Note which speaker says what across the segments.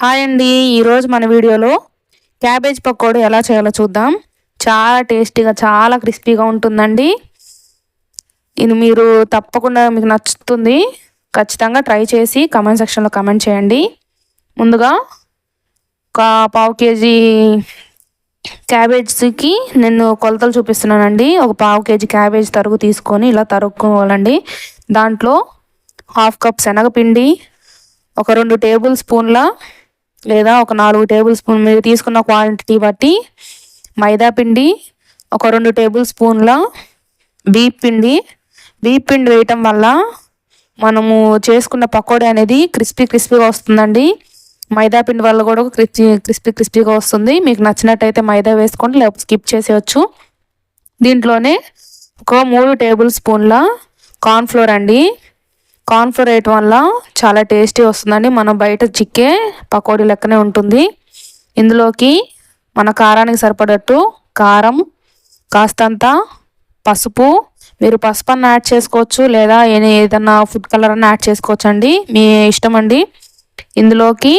Speaker 1: Hi అండి. ఈరోజు మన వీడియోలో క్యాబేజ్ పకోడీ ఎలా చేయాలో చూద్దాం. చాలా టేస్టీగా చాలా క్రిస్పీగా ఉంటుందండి. ఇది మీరు తప్పకుండా మీకు నచ్చుతుంది. ఖచ్చితంగా ట్రై చేసి కమెంట్ సెక్షన్లో కమెంట్ చేయండి. ముందుగా ఒక పావు కేజీ క్యాబేజ్కి నేను కొలతలు చూపిస్తున్నానండి. ఒక పావు కేజీ క్యాబేజ్ తరుగు తీసుకొని ఇలా తరుక్కోవాలండి. దాంట్లో హాఫ్ కప్ శనగపిండి ఒక రెండు టేబుల్ స్పూన్ల లేదా ఒక నాలుగు టేబుల్ స్పూన్ మీరు తీసుకున్న క్వాంటిటీ బట్టి మైదా పిండి ఒక రెండు టేబుల్ స్పూన్ల బీప్ పిండి. బీప్ పిండి వేయటం వల్ల మనము చేసుకున్న పకోడీ అనేది క్రిస్పీ క్రిస్పీగా వస్తుందండి. మైదా పిండి వల్ల కూడా క్రిస్పీ క్రిస్పీ క్రిస్పీగా వస్తుంది. మీకు నచ్చినట్టయితే మైదా వేసుకోండి లేకపోతే స్కిప్ చేసేయచ్చు. దీంట్లోనే ఒక మూడు టేబుల్ స్పూన్ల కార్న్ఫ్లోర్ అండి. కార్న్ఫ్లోర్ వేయటం వల్ల చాలా టేస్టీ వస్తుందండి. మనం బయట చిక్కే పకోడీ లెక్కనే ఉంటుంది. ఇందులోకి మన కారానికి సరిపడట్టు కారం కాస్తంత పసుపు. మీరు పసుపు అన్న యాడ్ చేసుకోవచ్చు లేదా ఏదన్నా ఫుడ్ కలర్ అన్న యాడ్ చేసుకోవచ్చు అండి మీ ఇష్టం అండి. ఇందులోకి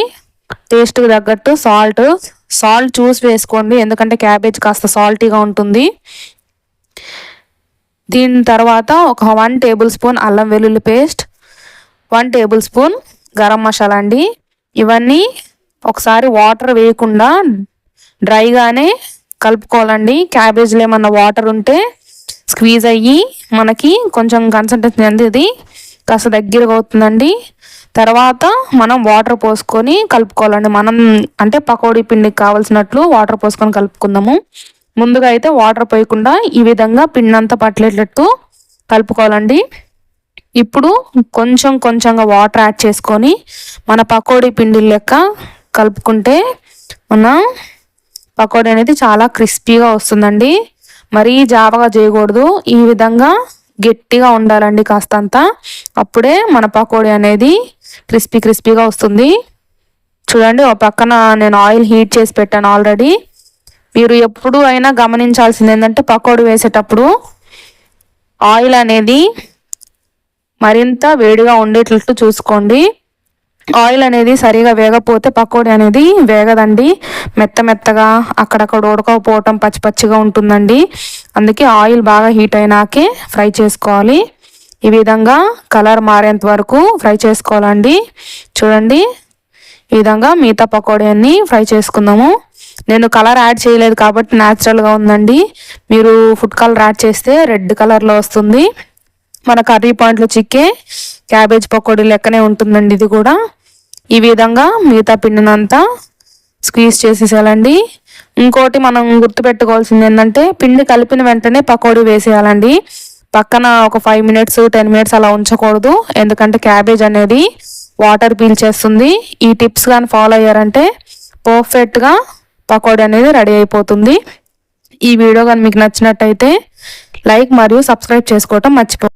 Speaker 1: టేస్ట్కి తగ్గట్టు సాల్ట్ సాల్ట్ చూసి వేసుకోండి. ఎందుకంటే క్యాబేజ్ కాస్త సాల్టీగా ఉంటుంది. దీని తర్వాత ఒక వన్ టేబుల్ స్పూన్ అల్లం వెల్లుల్లి paste one tablespoon garam masala అండి. ఇవన్నీ ఒకసారి వాటర్ వేయకుండా డ్రైగానే కలుపుకోవాలండి. క్యాబేజ్లో ఏమన్నా వాటర్ ఉంటే స్క్వీజ్ అయ్యి మనకి కొంచెం కన్సంట్రేషన్ అనేది కాస్త దగ్గరగా అవుతుందండి. తర్వాత మనం వాటర్ పోసుకొని కలుపుకోవాలండి. మనం అంటే పకోడీ పిండికి కావాల్సినట్లు వాటర్ పోసుకొని కలుపుకుందాము. ముందుగా అయితే వాటర్ పోయకుండా ఈ విధంగా పిండి అంతా పట్టలేటట్టు కలుపుకోవాలండి. ఇప్పుడు కొంచెం కొంచెంగా వాటర్ యాడ్ చేసుకొని మన పకోడీ పిండి లెక్క కలుపుకుంటే మన పకోడీ అనేది చాలా క్రిస్పీగా వస్తుందండి. మరీ జావగా చేయకూడదు. ఈ విధంగా గట్టిగా ఉండాలండి కాస్తంత. అప్పుడే మన పకోడీ అనేది క్రిస్పీ క్రిస్పీగా వస్తుంది. చూడండి ఒక పక్కన నేను ఆయిల్ హీట్ చేసి పెట్టాను ఆల్రెడీ మీరు ఎప్పుడు అయినా గమనించాల్సింది ఏంటంటే పకోడీ వేసేటప్పుడు ఆయిల్ అనేది మరింత వేడిగా ఉండేటట్టు చూసుకోండి. ఆయిల్ అనేది సరిగా వేగపోతే పకోడీ అనేది వేగదండి. మెత్త మెత్తగా అక్కడక్కడ ఉడకపోవటం పచ్చి పచ్చిగా ఉంటుందండి. అందుకే ఆయిల్ బాగా హీట్ అయినాకే ఫ్రై చేసుకోవాలి. ఈ విధంగా కలర్ మారేంత వరకు ఫ్రై చేసుకోవాలండి. చూడండి. ఈ విధంగా మిగతా పకోడీ అన్ని ఫ్రై చేసుకుందాము. నేను కలర్ యాడ్ చేయలేదు కాబట్టి న్యాచురల్గా ఉందండి. మీరు ఫుడ్ కలర్ యాడ్ చేస్తే రెడ్ కలర్లో వస్తుంది. మన కర్రీ పాయింట్లో చిక్కే క్యాబేజ్ పకోడీ లెక్కనే ఉంటుందండి ఇది కూడా. ఈ విధంగా మిగతా పిండినంతా స్క్వీజ్ చేసేసేయాలండి. ఇంకోటి మనం గుర్తుపెట్టుకోవాల్సింది ఏంటంటే పిండి కలిపిన వెంటనే పకోడీ వేసేయాలండి. పక్కన ఒక ఫైవ్ మినిట్స్ టెన్ మినిట్స్ అలా ఉంచకూడదు. ఎందుకంటే క్యాబేజ్ అనేది వాటర్ పీల్ చేస్తుంది. ఈ టిప్స్ కానీ ఫాలో అయ్యారంటే పర్ఫెక్ట్గా పకోడీ అనేది రెడీ అయిపోతుంది. ఈ వీడియో కానీ మీకు నచ్చినట్టయితే లైక్ మరియు సబ్స్క్రైబ్ చేసుకోవటం మర్చిపో